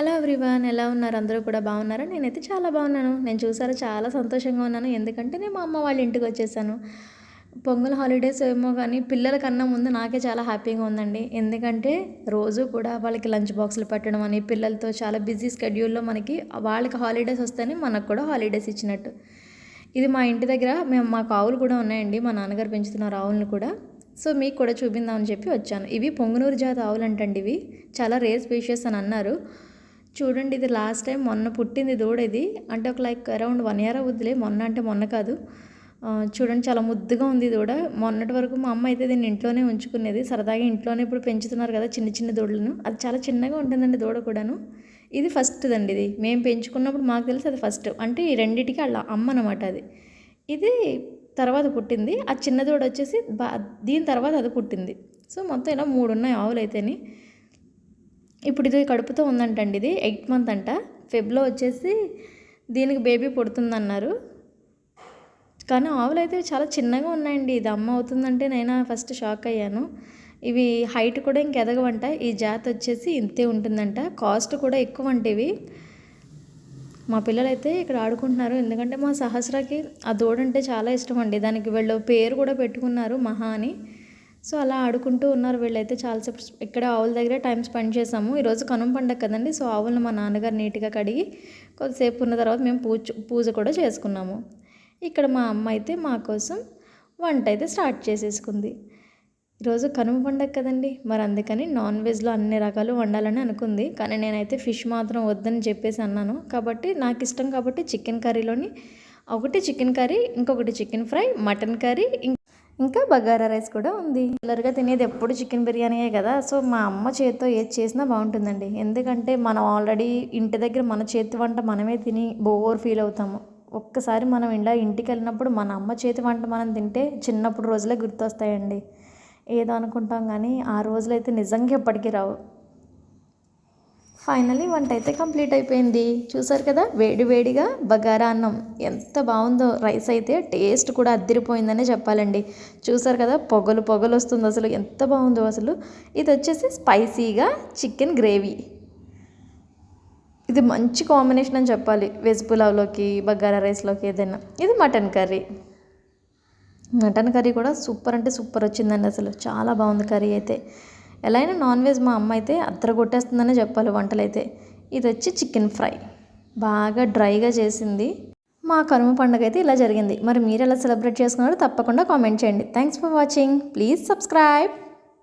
Hello everyone ఎలా ఉన్నారు? అందరూ కూడా బాగున్నారా? నేనైతే చాలా బాగున్నాను. నేను చూసారా చాలా సంతోషంగా ఉన్నాను. ఎందుకంటే నేను మా అమ్మ వాళ్ళ ఇంటికి వచ్చేసాను. పొంగల్ హాలిడేస్ ఏమో కానీ పిల్లల కన్నా ముందు నాకే చాలా హ్యాపీగా ఉందండి. ఎందుకంటే రోజు కూడా వాళ్ళకి లంచ్ బాక్సులు పెట్టడం అని పిల్లలతో చాలా బిజీ స్కెడ్యూల్లో మనకి వాళ్ళకి హాలిడేస్ వస్తేనే మనకు కూడా హాలిడేస్ ఇచ్చినట్టు. ఇది మా ఇంటి దగ్గర మేము మాకు ఆవులు కూడా ఉన్నాయండి. మా నాన్నగారు పెంచుతున్నారు ఆవులను కూడా. సో మీకు కూడా చూపిందామని చెప్పి వచ్చాను. ఇవి పొంగునూరు జాతి ఆవులు అంటండి ఇవి. చాలా రేర్ స్పీషియస్ అని అన్నారు. చూడండి ఇది లాస్ట్ టైం మొన్న పుట్టింది దూడ ఇది. అంటే ఒక లైక్ అరౌండ్ వన్ ఇయర్ అవుద్దిలే మొన్న అంటే మొన్న కాదు. చూడండి చాలా ముద్దుగా ఉంది దూడ. మొన్నటి వరకు మా అమ్మ అయితే దీన్ని ఇంట్లోనే ఉంచుకునేది. సరదాగా ఇంట్లోనే ఇప్పుడు పెంచుతున్నారు కదా చిన్న చిన్న దూడలను. అది చాలా చిన్నగా ఉంటుందండి దూడ కూడాను. ఇది ఫస్ట్ దండి ఇది. మేము పెంచుకున్నప్పుడు మాకు తెలిసి అది ఫస్ట్ అంటే ఈ రెండింటికి అలా అమ్మ అనమాట అది. ఇది తర్వాత పుట్టింది. ఆ చిన్న దూడ వచ్చేసి బా దీని తర్వాత అది పుట్టింది. సో మొత్తం ఇలా మూడు ఉన్నాయి ఆవులు అయితేనే ఇప్పుడు ఇది కడుపుతో ఉందంటండి ఇది ఎయిట్ మంత్ అంట. ఫెబ్లో వచ్చేసి దీనికి బేబీ పుడుతుందన్నారు. కానీ ఆవులు అయితే చాలా చిన్నగా ఉన్నాయండి. ఇది అమ్మ అవుతుందంటే నేను ఫస్ట్ షాక్ అయ్యాను. ఇవి హైట్ కూడా ఇంకెదగవంట ఈ జాతి వచ్చేసి ఇంతే ఉంటుందంట. కాస్ట్ కూడా ఎక్కువ అంటేవి మా పిల్లలైతే ఇక్కడ ఆడుకుంటున్నారు. ఎందుకంటే మా సహస్రకి ఆ దూడంటే చాలా ఇష్టం అండి. దానికి వీళ్ళు పేరు కూడా పెట్టుకున్నారు మహా అని. సో అలా ఆడుకుంటూ ఉన్నారు వీళ్ళైతే చాలాసేపు ఇక్కడ ఆవుల దగ్గర టైం స్పెండ్ చేసాము. ఈరోజు కనుమ పండగ కదండి సో ఆవులను మా నాన్నగారు నీట్గా కడిగి కొద్దిసేపు ఉన్న తర్వాత మేము పూజ పూజ కూడా చేసుకున్నాము. ఇక్కడ మా అమ్మ అయితే మా కోసం వంట అయితే స్టార్ట్ చేసేసుకుంది. ఈరోజు కనుమ పండగ కదండి మరి అందుకని నాన్ వెజ్లో అన్ని రకాలు వండాలని అనుకుంది. కానీ నేనైతే ఫిష్ మాత్రం వద్దని చెప్పేసి అన్నాను. కాబట్టి నాకు ఇష్టం కాబట్టి చికెన్ కర్రీలోని ఒకటి చికెన్ కర్రీ ఇంకొకటి చికెన్ ఫ్రై మటన్ కర్రీ ఇంకా బగారా రైస్ కూడా ఉంది. రెగ్యులర్గా తినేది ఎప్పుడు చికెన్ బిర్యానీయే కదా. సో మా అమ్మ చేతితో ఏది చేసినా బాగుంటుందండి. ఎందుకంటే మనం ఆల్రెడీ ఇంటి దగ్గర మన చేతి వంట మనమే తిని బోర్ ఫీల్ అవుతాము. ఒక్కసారి మనం ఇలా ఇంటికి వెళ్ళినప్పుడు మన అమ్మ చేతి వంట మనం తింటే చిన్నప్పుడు రోజులే గుర్తొస్తాయండి. ఏదో అనుకుంటాం కానీ ఆ రోజులైతే నిజంగా ఎప్పటికీ రావు. ఫైనలీ వంట అయితే కంప్లీట్ అయిపోయింది. చూసారు కదా? వేడి వేడిగా బగారా అన్నం. ఎంత బాగుందో. రైస్ అయితే టేస్ట్ కూడా అద్దిరిపోయిందనే చెప్పాలండి. చూసారు కదా? పొగలు పొగలు వస్తుంది అసలు. ఎంత బాగుందో అసలు. ఇది వచ్చేసి స్పైసీగా చికెన్ గ్రేవీ. ఇది మంచి కాంబినేషన్ అని చెప్పాలి. వెజ్ పులావ్లోకి బగారా రైస్లోకి ఏదైనా. ఇది మటన్ కర్రీ. మటన్ కర్రీ కూడా సూపర్ అంటే సూపర్ వచ్చిందండి అసలు. చాలా బాగుంది కర్రీ అయితే. ఎలా అయినా నాన్ వెజ్ మా అమ్మ అయితే అద్దర కొట్టేస్తుందనే చెప్పాలి వంటలైతే. ఇది వచ్చి చికెన్ ఫ్రై. బాగా డ్రైగా చేసింది. మా కనుమ పండుగ అయితే ఇలా జరిగింది. మరి మీరు ఎలా సెలబ్రేట్ చేసుకున్నారో తప్పకుండా కామెంట్ చేయండి. Thanks for watching. Please subscribe.